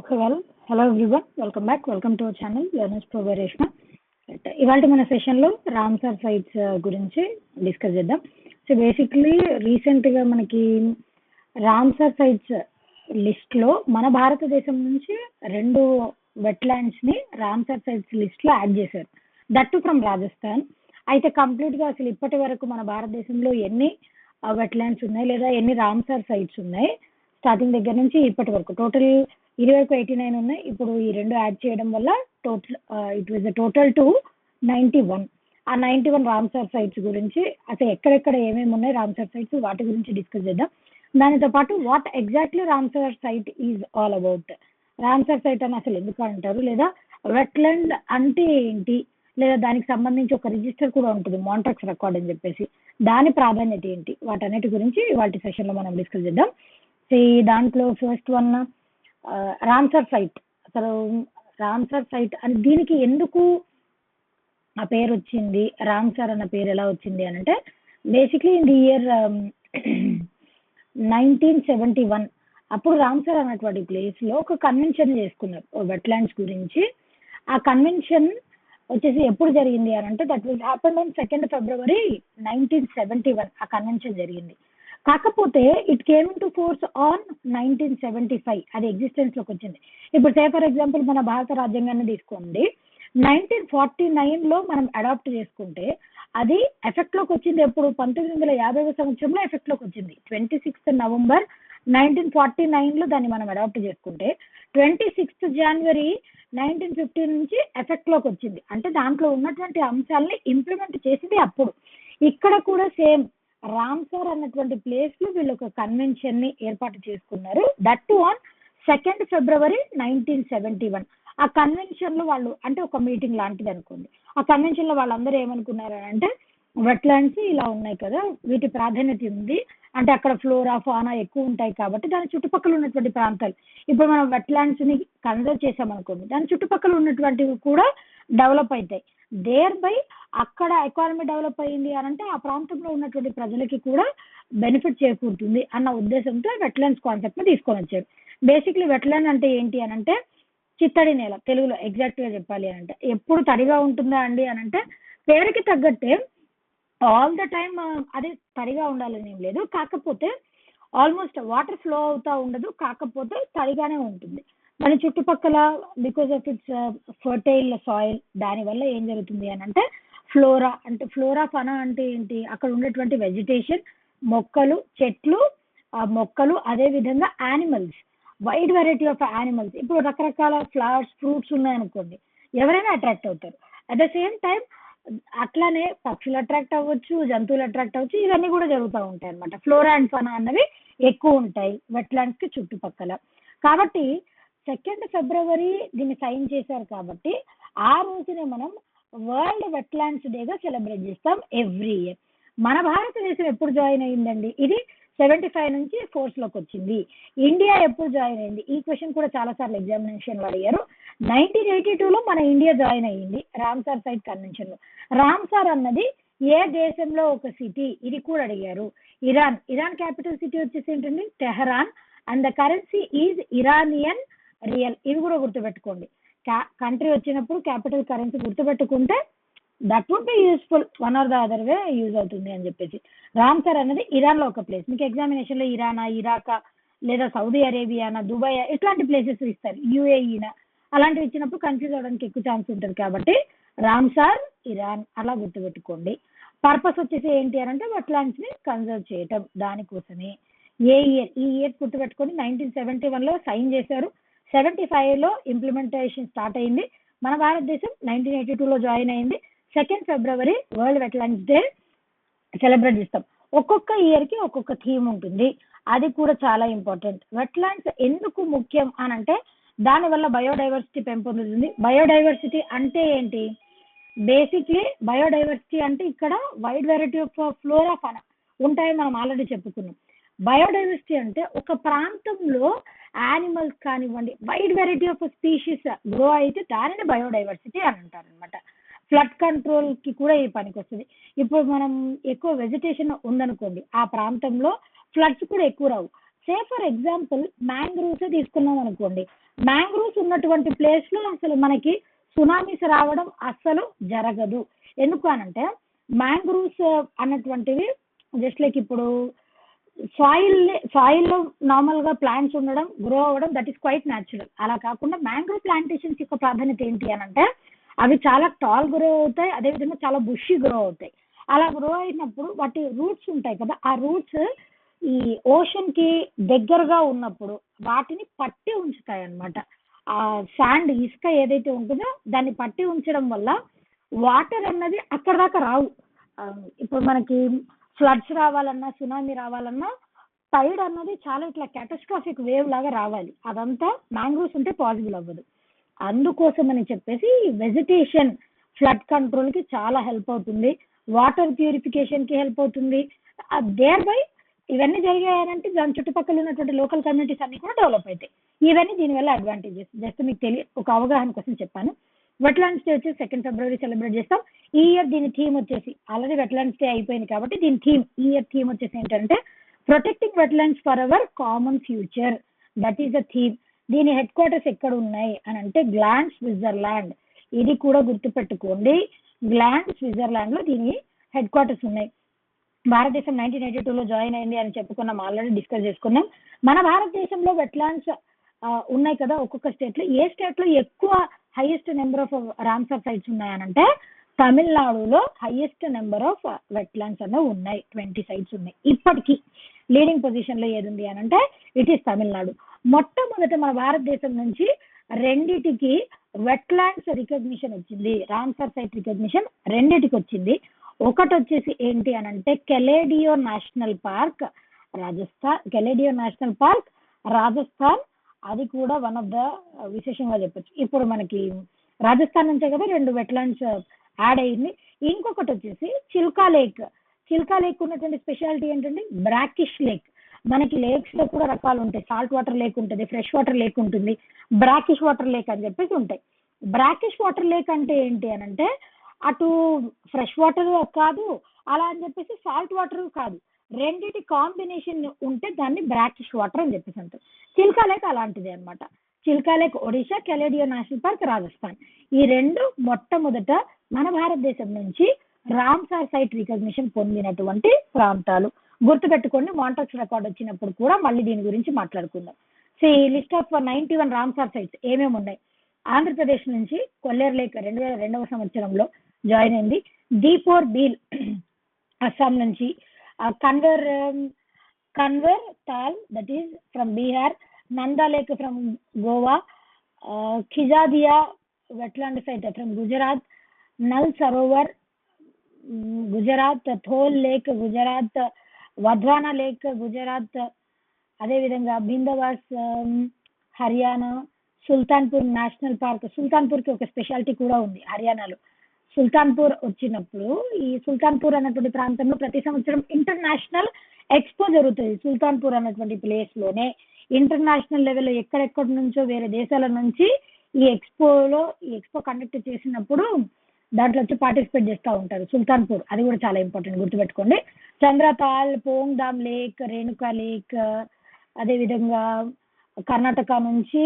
Okay well hello everyone welcome back welcome to our channel learners pro Reshma ఇవాళ మన సెషన్లో Ramsar sites గురించి discuss చేద్దాం. సో బేసిక్లీ రీసెంట్గా మనకి రామ్సార్ సైట్స్ లిస్ట్లో మన భారతదేశం నుంచి రెండు వెట్లాండ్స్ని రామ్సార్ సైట్స్ లిస్ట్లో యాడ్ చేశారు. దట్టు ఫ్రమ్ రాజస్థాన్ అయితే కంప్లీట్గా అసలు ఇప్పటి వరకు మన భారతదేశంలో ఎన్ని uh, వెట్లాండ్స్ ఉన్నాయి లేదా ఎన్ని రామ్సార్ సైట్స్ ఉన్నాయి? స్టార్టింగ్ దగ్గర నుంచి ఇప్పటి వరకు. టోటల్ ఇరవైకు ఎయిటీ నైన్ ఉన్నాయి. ఇప్పుడు ఈ రెండు యాడ్ చేయడం వల్ల total it was total two ninety one ఆ నైంటీ వన్ రామ్సార్ సైట్స్ గురించి అసలు ఎక్కడెక్కడ ఏమేమి ఉన్నాయి రామ్సార్ సైట్స్ వాటి గురించి డిస్కస్ చేద్దాం. దానితో పాటు what exactly Ramsar site is all about Ramsar site అని అసలు ఎందుకు అంటారు? లేదా వెట్లాండ్ అంటే ఏంటి? లేదా దానికి సంబంధించి ఒక రిజిస్టర్ కూడా ఉంటుంది మాంట్రాక్స్ రికార్డ్ అని చెప్పేసి. దాని ప్రాధాన్యత ఏంటి? వాటన్నిటి గురించి వాటి సెషన్లో మనం డిస్కస్ చేద్దాం. సో ఈ దాంట్లో ఫస్ట్ వన్ రామ్సర్ సైట్. అసలు రామ్సర్ సైట్ అని దీనికి ఎందుకు ఆ పేరు వచ్చింది? రామ్సర్ అన్న పేరు ఎలా వచ్చింది అని అంటే basically in the year nineteen seventy one అప్పుడు రామ్సర్ అన్నటువంటి ప్లేస్లో ఒక కన్వెన్షన్ చేసుకున్నారు. వెట్లాండ్స్ గురించి. ఆ కన్వెన్షన్ వచ్చేసి ఎప్పుడు జరిగింది అని అంటే that will happen on second February nineteen seventy one ఆ కన్వెన్షన్ జరిగింది. కాకపోతే it came to force on nineteen seventy five అది ఎగ్జిస్టెన్స్లోకి వచ్చింది. ఇప్పుడు సే ఫర్ ఎగ్జాంపుల్ మన భారత రాజ్యాంగాన్ని తీసుకోండి. నైన్టీన్ ఫార్టీ నైన్లో మనం అడాప్ట్ చేసుకుంటే అది ఎఫెక్ట్లోకి వచ్చింది ఎప్పుడు? పంతొమ్మిది వందల యాభై సంవత్సరంలో ఎఫెక్ట్లోకి వచ్చింది. Twenty sixth November nineteen forty నైన్లో దాన్ని మనం అడాప్ట్ చేసుకుంటే twenty sixth January nineteen fifty నుంచి ఎఫెక్ట్లోకి వచ్చింది. అంటే దాంట్లో ఉన్నటువంటి అంశాలని ఇంప్లిమెంట్ చేసింది అప్పుడు. ఇక్కడ కూడా సేమ్ రామ్సార్ అన్నటువంటి ప్లేస్లో వీళ్ళు ఒక కన్వెన్షన్ని ఏర్పాటు చేసుకున్నారు. That to on second February nineteen seventy one ఆ కన్వెన్షన్లో వాళ్ళు అంటే ఒక మీటింగ్ లాంటిది అనుకోండి. ఆ కన్వెన్షన్లో వాళ్ళందరూ ఏమనుకున్నారు అంటే వెట్లాండ్స్ ఇలా ఉన్నాయి కదా వీటి ప్రాధాన్యత ఉంది. అంటే అక్కడ ఫ్లోరా ఫానా ఎక్కువ ఉంటాయి కాబట్టి దాని చుట్టుపక్కల ఉన్నటువంటి ప్రాంతాలు. ఇప్పుడు మనం వెట్లాండ్స్ని కన్సర్వ్ చేసామనుకోండి దాని చుట్టుపక్కల ఉన్నటువంటివి కూడా డెవలప్ అవుతాయి. దేర్ బై అక్కడ ఎకానమీ డెవలప్ అయ్యింది అని అంటే ఆ ప్రాంతంలో ఉన్నటువంటి ప్రజలకి కూడా బెనిఫిట్ చేకూరుతుంది అన్న ఉద్దేశంతో వెట్లాండ్స్ కాన్సెప్ట్ని తీసుకొని వచ్చారు. బేసిక్లీ వెట్లాండ్ అంటే ఏంటి అని అంటే చిత్తడి నేల తెలుగులో ఎగ్జాక్ట్గా చెప్పాలి అని అంటే ఎప్పుడు తడిగా ఉంటుందా అండి అని అంటే పేరుకి తగ్గట్టే ఆల్ ద టైమ్ అది తడిగా ఉండాలని ఏం లేదు. కాకపోతే ఆల్మోస్ట్ వాటర్ ఫ్లో అవుతా ఉండదు కాకపోతే తడిగానే ఉంటుంది. దాని చుట్టుపక్కల because of its fertile soil దానివల్ల ఏం జరుగుతుంది అని అంటే ఫ్లోరా అంటే ఫ్లోరా ఫనా అంటే ఏంటి? అక్కడ ఉన్నటువంటి వెజిటేషన్ మొక్కలు చెట్లు మొక్కలు అదే విధంగా animals wide variety of animals ఇప్పుడు రకరకాల ఫ్లవర్స్ ఫ్రూట్స్ ఉన్నాయనుకోండి ఎవరైనా అట్రాక్ట్ అవుతారు. అట్ ద సేమ్ టైం అట్లానే పక్షులు అట్రాక్ట్ అవ్వచ్చు జంతువులు అట్రాక్ట్ అవ్వచ్చు ఇవన్నీ కూడా జరుగుతూ ఉంటాయి అనమాట ఫ్లోరా అండ్ ఫనా అన్నవి ఎక్కువ ఉంటాయి వెట్లాండ్స్కి చుట్టుపక్కల. కాబట్టి సెకండ్ ఫిబ్రవరి దీన్ని సైన్ చేశారు కాబట్టి ఆ రోజునే మనం వరల్డ్ వెట్లాండ్స్ డేగా సెలబ్రేట్ చేస్తాం ఎవ్రీ ఇయర్. మన భారతదేశం ఎప్పుడు జాయిన్ అయ్యిందండి? ఇది సెవెంటీ ఫైవ్ నుంచి ఫోర్స్లోకి వచ్చింది. ఇండియా ఎప్పుడు జాయిన్ అయింది? ఈ క్వశ్చన్ కూడా చాలా సార్లు ఎగ్జామినేషన్ అడిగారు. నైన్టీన్ ఎయిటీ టూలో మన ఇండియా జాయిన్ అయ్యింది. రామ్సార్ సైట్ కన్వెన్షన్లో రామ్సార్ అన్నది ఏ దేశంలో ఒక సిటీ? ఇది కూడా అడిగారు. ఇరాన్. ఇరాన్ క్యాపిటల్ సిటీ వచ్చేసి ఏంటండి? Tehran. And the currency is Iranian rial. ఇవి కూడా గుర్తుపెట్టుకోండి. కంట్రీ వచ్చినప్పుడు క్యాపిటల్ కరెన్సీ గుర్తుపెట్టుకుంటే that would be useful one or the other way use అవుతుంది అని చెప్పేసి. రామ్ సార్ అనేది ఇరాన్లో ఒక ప్లేస్ మీకు ఎగ్జామినేషన్లో ఇరానా ఇరాకా లేదా సౌదీ అరేబియానా దుబాయ్ ఇట్లాంటి ప్లేసెస్ ఇస్తారు. యుఏఈనా. అలాంటివి ఇచ్చినప్పుడు కన్ఫ్యూజ్ అవడానికి ఎక్కువ ఛాన్స్ ఉంటుంది కాబట్టి రామ్ సార్ ఇరాన్ అలా గుర్తుపెట్టుకోండి. పర్పస్ వచ్చేసి ఏంటి అని అంటే వెట్లాండ్స్ని కన్జర్వ్ చేయటం. దానికోసమే. ఏ ఇయర్ ఈ ఇయర్ గుర్తుపెట్టుకొని నైన్టీన్ సెవెంటీ వన్లో సైన్ చేశారు. సెవెంటీ ఫైవ్లో ఇంప్లిమెంటేషన్ స్టార్ట్ అయింది. మన భారతదేశం నైన్టీన్ ఎయిటీ టూలో జాయిన్ అయింది. Second February world wetlands day celebrate చేస్తాం. ఒక్కొక్క ఇయర్కి ఒక్కొక్క థీమ్ ఉంటుంది. అది కూడా చాలా ఇంపార్టెంట్ వెట్లాండ్స్ ఎందుకు ముఖ్యం అని అంటే దానివల్ల బయోడైవర్సిటీ పెంపొందుతుంది. బయోడైవర్సిటీ అంటే ఏంటి? బేసిక్లీ బయోడైవర్సిటీ అంటే ఇక్కడ wide variety of flora fauna ఉంటాయని మనం ఆల్రెడీ చెప్పుకున్నాం. బయోడైవర్సిటీ అంటే ఒక ప్రాంతంలో యానిమల్స్ కానివ్వండి wide variety of species grow అయితే దానిని బయోడైవర్సిటీ అని అంటారు అనమాట ఫ్లడ్ కంట్రోల్కి కూడా ఈ పనికి వస్తుంది. ఇప్పుడు మనం ఎక్కువ వెజిటేషన్ ఉందనుకోండి ఆ ప్రాంతంలో ఫ్లడ్స్ కూడా ఎక్కువ రావు. సే ఫర్ ఎగ్జాంపుల్ మ్యాంగ్రూవ్స్ తీసుకున్నాం అనుకోండి మ్యాంగ్రూవ్స్ ఉన్నటువంటి ప్లేస్లో అసలు మనకి సునామీస్ రావడం అస్సలు జరగదు. ఎందుకు అనంటే మ్యాంగ్రూవ్స్ అన్నటువంటివి జస్ట్ లైక్ ఇప్పుడు సాయిల్ సాయిల్లో నార్మల్గా ప్లాంట్స్ ఉండడం గ్రో అవ్వడం దట్ ఈస్ క్వైట్ న్యాచురల్ అలా కాకుండా మ్యాంగ్రోవ్ ప్లాంటేషన్స్ యొక్క ప్రాధాన్యత ఏంటి అని అంటే అవి చాలా టాల్ గ్రో అవుతాయి అదేవిధంగా చాలా బుషి గ్రో అవుతాయి. అలా గ్రో అయినప్పుడు వాటి రూట్స్ ఉంటాయి కదా ఆ రూట్స్ ఈ ఓషన్కి దగ్గరగా ఉన్నప్పుడు వాటిని పట్టి ఉంచుతాయి అన్నమాట ఆ శాండ్ ఇసుక ఏదైతే ఉంటుందో దాన్ని పట్టి ఉంచడం వల్ల వాటర్ అన్నది అక్కడ దాకా రావు. ఇప్పుడు మనకి ఫ్లడ్స్ రావాలన్నా సునామీ రావాలన్నా టైడ్ అన్నది చాలా ఇట్లా క్యాటస్ట్రాఫిక్ వేవ్ లాగా రావాలి. అదంతా మ్యాంగ్రోవ్స్ ఉంటే పాసిబుల్ అవ్వదు. అందుకోసం అని చెప్పేసి వెజిటేషన్ ఫ్లడ్ కంట్రోల్కి చాలా హెల్ప్ అవుతుంది. వాటర్ ప్యూరిఫికేషన్కి హెల్ప్ అవుతుంది. దేర్ బై ఇవన్నీ జరిగాయనంటే దాని చుట్టుపక్కల ఉన్నటువంటి లోకల్ కమ్యూనిటీస్ అన్ని కూడా డెవలప్ అవుతాయి. ఇవన్నీ దీనివల్ల అడ్వాంటేజెస్ జస్ట్ మీకు తెలియ ఒక అవగాహన కోసం చెప్పాను. వెట్లాండ్స్ డే వచ్చేసి సెకండ్ ఫిబ్రవరి సెలబ్రేట్ చేస్తాం. ఈ ఇయర్ దీని థీమ్ వచ్చేసి ఆల్రెడీ వెట్లాండ్స్ డే అయిపోయింది కాబట్టి దీని థీమ్ ఈ ఇయర్ థీమ్ వచ్చేసి ఏంటంటే protecting wetlands for our common future that is the theme దీని హెడ్ క్వార్టర్స్ ఎక్కడ ఉన్నాయి అని అంటే గ్లాండ్ స్విట్జర్లాండ్ ఇది కూడా గుర్తుపెట్టుకోండి. గ్లాండ్ స్విట్జర్లాండ్లో దీని హెడ్ క్వార్టర్స్ ఉన్నాయి. భారతదేశం నైన్టీన్ ఎయిటీ టూలో జాయిన్ అయింది అని చెప్పుకున్నాం ఆల్రెడీ డిస్కస్ చేసుకున్నాం. మన భారతదేశంలో వెట్లాండ్స్ ఉన్నాయి కదా ఒక్కొక్క స్టేట్లో. ఏ స్టేట్లో ఎక్కువ highest number of Ramsar sites ఉన్నాయనంటే తమిళనాడులో హైయెస్ట్ నెంబర్ ఆఫ్ వెట్లాండ్స్ అనేవి ఉన్నాయి. ట్వంటీ సైట్స్ ఉన్నాయి. ఇప్పటికీ లీడింగ్ పొజిషన్లో ఏది ఉంది అని అంటే ఇట్ ఈస్ తమిళనాడు. మొట్టమొదట మన భారతదేశం నుంచి రెండిటికి వెట్లాండ్స్ రికగ్నిషన్ వచ్చింది. రామ్సర్ సైట్ రికగ్నిషన్ రెండిటికి వచ్చింది. ఒకటి వచ్చేసి ఏంటి అని అంటే Keoladeo national park Rajasthan Keoladeo national park Rajasthan అది కూడా వన్ ఆఫ్ ద విశేషంగా చెప్పొచ్చు. ఇప్పుడు మనకి రాజస్థాన్ నుంచే కదా రెండు వెట్లాండ్స్ యాడ్ uh, అయింది. ఇంకొకటి వచ్చేసి చిల్కా లేక్ చిల్కా లేక్ ఉన్నటువంటి స్పెషాలిటీ ఏంటంటే బ్రాకిష్ లేక్ మనకి లేక్స్లో కూడా రకాలు ఉంటాయి. సాల్ట్ వాటర్ లేక్ ఉంటుంది ఫ్రెష్ వాటర్ లేక్ ఉంటుంది బ్రాకిష్ వాటర్ లేక్ అని చెప్పేసి ఉంటాయి. బ్రాకిష్ వాటర్ లేక్ అంటే ఏంటి అని అంటే అటు ఫ్రెష్ వాటర్ కాదు అలా అని చెప్పేసి సాల్ట్ వాటర్ కాదు. రెండిటి కాంబినేషన్ ఉంటే దాన్ని బ్రాకిష్ వాటర్ అని చెప్పేసి అంటారు. చిల్కా లేక్ అలాంటిదే అనమాట Chilka lake Odisha Keoladeo national park Rajasthan. ఈ రెండు మొట్టమొదట మన భారతదేశం నుంచి రామ్సార్ సైట్ రికగ్నిషన్ పొందినటువంటి ప్రాంతాలు. గుర్తుపెట్టుకోండి మాంటాక్స్ రికార్డ్ వచ్చినప్పుడు కూడా మళ్ళీ దీని గురించి మాట్లాడుకుందాం. సో ఈ list of ninety one Ramsar sites ఏమేమి ఉన్నాయి? ఆంధ్రప్రదేశ్ నుంచి కొల్లేరు లేక్ రెండు వేల రెండవ సంవత్సరంలో జాయిన్ అయింది. దీపోర్ బీల్ అస్సాం నుంచి Kanwar Kanwar Tal that is from Bihar Nanda lake from Goa Khijadiya wetland site from Gujarat Nal Sarovar Gujarat Thol lake Gujarat Wadhvana lake Gujarat అదేవిధంగా బిందవాస్ హర్యానా సుల్తాన్పూర్ నేషనల్ పార్క్ సుల్తాన్పూర్కి ఒక స్పెషాలిటీ కూడా ఉంది హర్యానాలో సుల్తాన్పూర్ వచ్చినప్పుడు ఈ సుల్తాన్పూర్ అన్నటువంటి ప్రాంతంలో ప్రతి సంవత్సరం ఇంటర్నేషనల్ ఎక్స్పో జరుగుతుంది. సుల్తాన్పూర్ అన్నటువంటి ప్లేస్లోనే ఇంటర్నేషనల్ లెవెల్లో ఎక్కడెక్కడ నుంచో వేరే దేశాల నుంచి ఈ ఎక్స్పోలో ఈ ఎక్స్పో కండక్ట్ చేసినప్పుడు దాంట్లో వచ్చి పార్టిసిపేట్ చేస్తూ ఉంటారు సుల్తాన్పూర్. అది కూడా చాలా ఇంపార్టెంట్ గుర్తుపెట్టుకోండి. చంద్రతాల్ పోంగ్దామ్ లేక్ రేణుకా లేక్ అదేవిధంగా కర్ణాటక నుంచి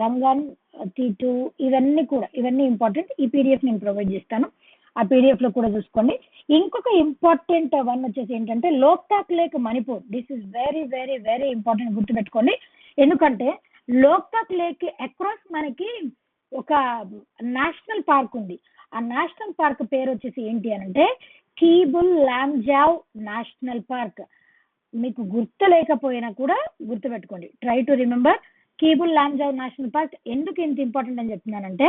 రంగన్ రంగన్ టూ ఇవన్నీ కూడా ఇవన్నీ ఇంపార్టెంట్ ఈ పీడిఎఫ్ నేను ప్రొవైడ్ చేస్తాను. ఆ పీడిఎఫ్లో కూడా చూసుకోండి. ఇంకొక ఇంపార్టెంట్ వన్ వచ్చేసి ఏంటంటే Loktak lake Manipur. This is very very very important గుర్తుపెట్టుకోండి. ఎందుకంటే లోక్టాక్ లేక్ అక్రాస్ మనకి ఒక నేషనల్ పార్క్ ఉంది. ఆ నేషనల్ పార్క్ పేరు వచ్చేసి ఏంటి అని అంటే కీబుల్ లాంజావ్ నేషనల్ పార్క్ మీకు గుర్తు లేకపోయినా కూడా గుర్తుపెట్టుకోండి. Try to remember Keibul Lamjao national park ఎందుకు ఇంత ఇంపార్టెంట్ అని చెప్తున్నానంటే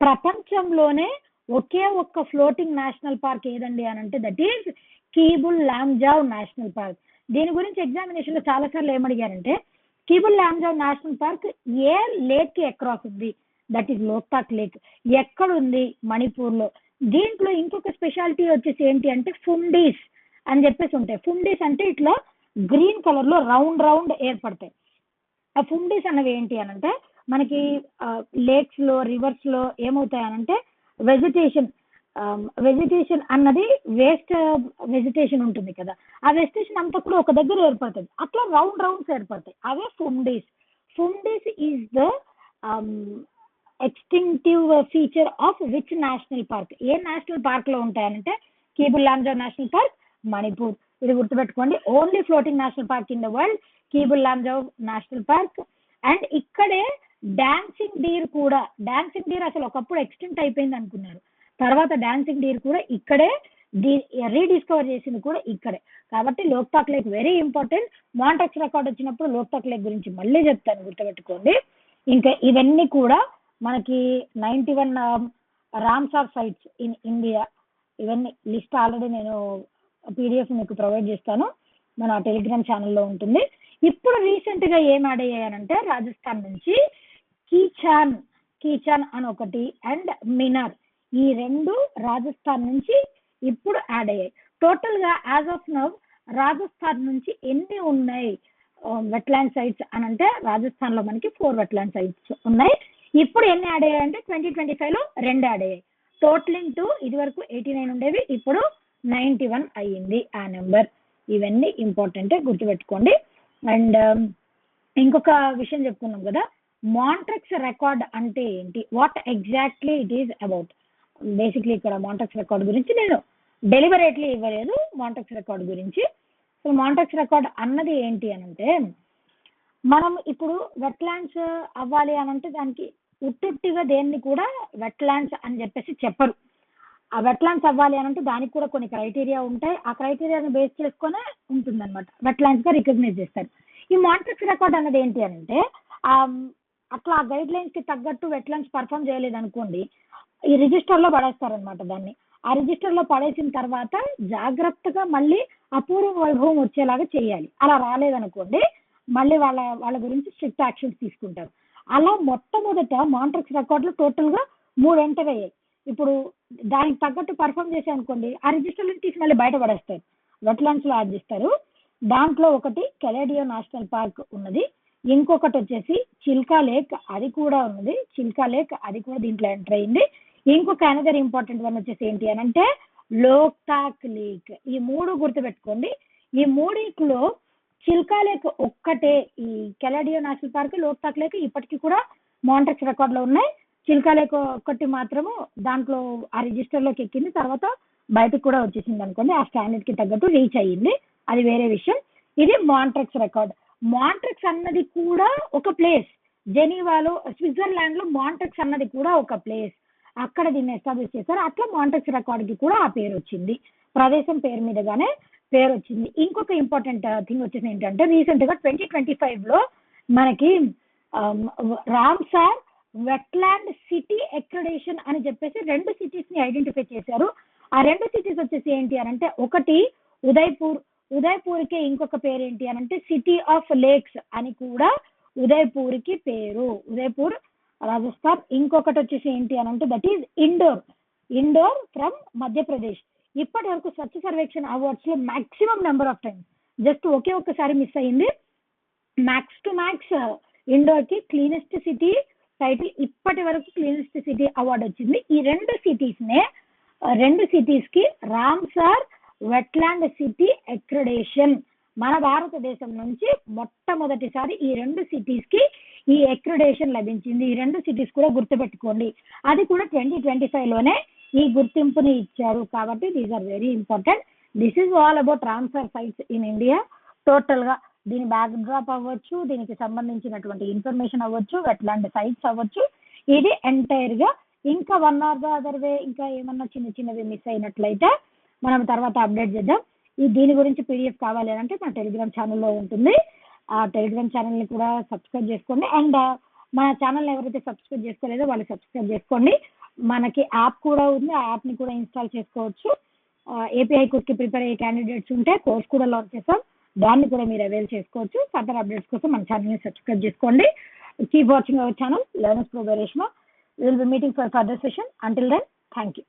ప్రపంచంలోనే ఒకే ఒక్క ఫ్లోటింగ్ నేషనల్ పార్క్ ఏదండి అని అంటే that is Keibul Lamjao national park. దీని గురించి ఎగ్జామినేషన్లో చాలా సార్లు ఏమడిగారంటే కీబుల్ లాంజావ్ నేషనల్ పార్క్ ఏ లేక్కి అక్రాస్ ఉంది. That is Loktak lake. ఎక్కడ ఉంది మణిపూర్లో దీంట్లో ఇంకొక స్పెషాలిటీ వచ్చేసి ఏంటి అంటే ఫుండీస్ అని చెప్పేసి ఉంటాయి. ఫుండీస్ అంటే ఇట్లా గ్రీన్ కలర్లో రౌండ్ రౌండ్ ఏర్పడతాయి. ఆ ఫుండీస్ అనేవి ఏంటి అని అంటే మనకి లేక్స్లో రివర్స్లో వెజిటేషన్ వెజిటేషన్ అన్నది వేస్ట్ వెజిటేషన్ ఉంటుంది కదా. ఆ వెజిటేషన్ అంతా కూడా ఒక దగ్గర ఏర్పడుతుంది. అట్లా రౌండ్ రౌండ్స్ ఏర్పడతాయి. అవే phumdis phumdis is the extinctive feature of which national park? A national పార్క్లో కేబుల్ కీబుల్ లాంజా నేషనల్ పార్క్ మణిపూర్. ఇది గుర్తుపెట్టుకోండి. Only floating national park in the world Keibul Lamjao national park and ఇక్కడే డాన్సింగ్ డీర్ కూడా డాన్సింగ్ డీర్ అసలు ఒకప్పుడు extent అయిపోయింది అనుకున్నారు. తర్వాత డాన్సింగ్ డీర్ కూడా ఇక్కడే రీడిస్కవర్ చేసింది కూడా ఇక్కడే. కాబట్టి Loktak lake very important Montreux record వచ్చినప్పుడు లోక్తాక్ లేక్ గురించి మళ్ళీ చెప్తాను గుర్తుపెట్టుకోండి. ఇంకా ఇవన్నీ కూడా మనకి ninety one Ramsar sites in India ఇవన్నీ లిస్ట్ ఆల్రెడీ నేను పీడిఎఫ్ మీకు ప్రొవైడ్ చేస్తాను. మన టెలిగ్రామ్ ఛానల్లో ఉంటుంది. ఇప్పుడు రీసెంట్గా ఏం యాడ్ అయ్యాయనంటే రాజస్థాన్ నుంచి కీచాన్ కీచాన్ అని ఒకటి అండ్ మినార్ ఈ రెండు రాజస్థాన్ నుంచి ఇప్పుడు యాడ్ అయ్యాయి. టోటల్గా యాజ్ ఆఫ్ నవ్ రాజస్థాన్ నుంచి ఎన్ని ఉన్నాయి? వెట్లాండ్ సైట్స్ అని అంటే రాజస్థాన్లో మనకి ఫోర్ వెట్లాండ్ సైట్స్ ఉన్నాయి. ఇప్పుడు ఎన్ని యాడ్ అయ్యాయి అంటే ట్వంటీ ట్వంటీ ఫైవ్లో రెండు యాడ్ అయ్యాయి. టోటలింగ్ టు ఇది వరకు ఎయిటీ నైన్ ఉండేవి. ఇప్పుడు నైంటీ వన్ అయ్యింది ఆ నెంబర్. ఇవన్నీ ఇంపార్టెంటే గుర్తుపెట్టుకోండి. అండ్ um, ఇంకొక విషయం చెప్పుకున్నాం కదా మాంట్రక్స్ రికార్డ్ అంటే ఏంటి? What exactly it is about basically ఇక్కడ మాంట్రక్స్ రికార్డ్ గురించి నేను డెలివరేట్లీ ఇవ్వలేదు మాంట్రక్స్ రికార్డ్ గురించి. సో మాంట్రక్స్ రికార్డ్ అన్నది ఏంటి అని అంటే మనం ఇప్పుడు వెట్లాండ్స్ అవ్వాలి అని అంటే దానికి ఉట్టుట్టిగా దేన్ని కూడా వెట్లాండ్స్ అని చెప్పేసి చెప్పరు. వెట్లాండ్స్ అవ్వాలి అని అంటే దానికి కూడా కొన్ని క్రైటీరియా ఉంటాయి. ఆ క్రైటీరియాని బేస్ చేసుకునే ఉంటుంది అనమాట వెట్లాండ్స్గా రికగ్నైజ్ చేస్తారు. ఈ మాంట్రిక్స్ రికార్డ్ అన్నది ఏంటి అని అంటే అట్లా గైడ్ లైన్స్కి తగ్గట్టు వెట్లాండ్స్ పర్ఫామ్ చేయలేదు అనుకోండి ఈ రిజిస్టర్లో పడేస్తారనమాట దాన్ని. ఆ రిజిస్టర్లో పడేసిన తర్వాత జాగ్రత్తగా మళ్ళీ అపూర్వ వైభవం వచ్చేలాగా చేయాలి. అలా రాలేదనుకోండి మళ్ళీ వాళ్ళ వాళ్ళ గురించి స్ట్రిక్ట్ యాక్షన్స్ తీసుకుంటారు. అలా మొట్టమొదట మాంట్రిక్స్ రికార్డులు టోటల్గా మూడు ఎంటర్ అయ్యాయి. దానికి తగ్గట్టు పర్ఫామ్ చేసే అనుకోండి ఆ రిజిస్టర్లు తీసి మళ్ళీ బయట పడేస్తారు. వెట్లాండ్స్లో యాడ్ చేస్తారు. దాంట్లో ఒకటి కెలేడియో నేషనల్ పార్క్ ఉన్నది. ఇంకొకటి వచ్చేసి చిల్కా లేక్ అది కూడా ఉన్నది. చిల్కా లేక్ అది కూడా దీంట్లో ఎంటర్ అయింది ఇంకొక అనదర్ ఇంపార్టెంట్ వన్ వచ్చేసి ఏంటి అని అంటే లోక్తాక్ లేక్ ఈ మూడు గుర్తుపెట్టుకోండి. ఈ మూడింట్లో చిల్కా లేక్ ఒక్కటే. ఈ Keoladeo national park Loktak lake ఇప్పటికీ కూడా మాంట్రక్స్ రికార్డ్లో ఉన్నాయి. చిల్కా ఒక్కటి మాత్రము దాంట్లో ఆ రిజిస్టర్లోకి ఎక్కింది. తర్వాత బయటకు కూడా వచ్చేసింది అనుకోండి. ఆ స్టాండర్డ్కి తగ్గట్టు రీచ్ అయ్యింది. అది వేరే విషయం. ఇది మాంట్రక్స్ రికార్డ్. మాంట్రక్స్ అన్నది కూడా ఒక ప్లేస్. జెనీవాలో స్విట్జర్లాండ్లో మాంట్రక్స్ అన్నది కూడా ఒక ప్లేస్. అక్కడ దీన్ని ఎస్టాబ్లిష్ చేశారు. అట్లా మాంట్రక్స్ రికార్డ్కి కూడా ఆ పేరు వచ్చింది. ప్రదేశం పేరు మీదగానే పేరు వచ్చింది. ఇంకొక ఇంపార్టెంట్ థింగ్ వచ్చేసి ఏంటంటే రీసెంట్గా ట్వంటీ ట్వంటీ ఫైవ్లో మనకి రామ్సార్ వెట్లాండ్ సిటీ ఎక్రడేషన్ అని చెప్పేసి రెండు సిటీస్ని ఐడెంటిఫై చేశారు. ఆ రెండు సిటీస్ వచ్చేసి ఏంటి అని అంటే ఒకటి ఉదయ్పూర్. ఉదయ్పూర్కి ఇంకొక పేరు ఏంటి అని అంటే సిటీ ఆఫ్ లేక్స్ అని కూడా ఉదయ్పూర్కి పేరు. ఉదయ్పూర్ రాజస్థాన్. ఇంకొకటి వచ్చేసి ఏంటి అని అంటే that is Indore Indore from Madhya Pradesh ఇప్పటి వరకు స్వచ్ఛ సర్వేక్షణ అవార్డ్స్లో maximum number of times just ఒకే ఒక్కసారి మిస్ అయింది max to max ఇండోర్కి cleanest city title ఇప్పటి వరకు క్లీనెస్ట్ సిటీ అవార్డు వచ్చింది. ఈ రెండు సిటీస్ నే రెండు సిటీస్కి రామ్సార్ వెట్లాండ్ సిటీ ఎక్రడేషన్ మన భారతదేశం నుంచి మొట్టమొదటిసారి ఈ రెండు సిటీస్కి ఈ ఎక్రిడేషన్ లభించింది. ఈ రెండు సిటీస్ కూడా గుర్తుపెట్టుకోండి. అది కూడా ట్వంటీ ట్వంటీ ఫైవ్లోనే ఈ గుర్తింపుని ఇచ్చారు. కాబట్టి these are very important this is all about transfer sites in India టోటల్గా దీని బ్యాక్ డ్రాప్ అవ్వచ్చు దీనికి సంబంధించినటువంటి ఇన్ఫర్మేషన్ అవ్వచ్చు వెట్లాంటి సైట్స్ అవ్వచ్చు. ఇది ఎంటైర్గా ఇంకా one or the other way ఇంకా ఏమన్నా చిన్న చిన్నవి మిస్ అయినట్లయితే మనం తర్వాత అప్డేట్ చేద్దాం. ఈ దీని గురించి పీడిఎఫ్ కావాలి అంటే మన టెలిగ్రామ్ ఛానల్లో ఉంటుంది. ఆ టెలిగ్రామ్ ఛానల్ని కూడా సబ్స్క్రైబ్ చేసుకోండి. అండ్ మన ఛానల్ ఎవరైతే సబ్స్క్రైబ్ చేసుకోలేదో వాళ్ళు సబ్స్క్రైబ్ చేసుకోండి. మనకి యాప్ కూడా ఉంది. ఆ యాప్ని కూడా ఇన్స్టాల్ చేసుకోవచ్చు. ఏపీఐ కోర్స్కి ప్రిపేర్ అయ్యే క్యాండిడేట్స్ ఉంటే కోర్స్ కూడా లాంచ్ చేస్తాం. దాన్ని కూడా మీరు అవైల్ చేసుకోవచ్చు. ఫర్దర్ అప్డేట్స్ కోసం మన ఛానల్ని సబ్స్క్రైబ్ చేసుకోండి. Keep watching our channel learners pro will be meeting for further session until then thank you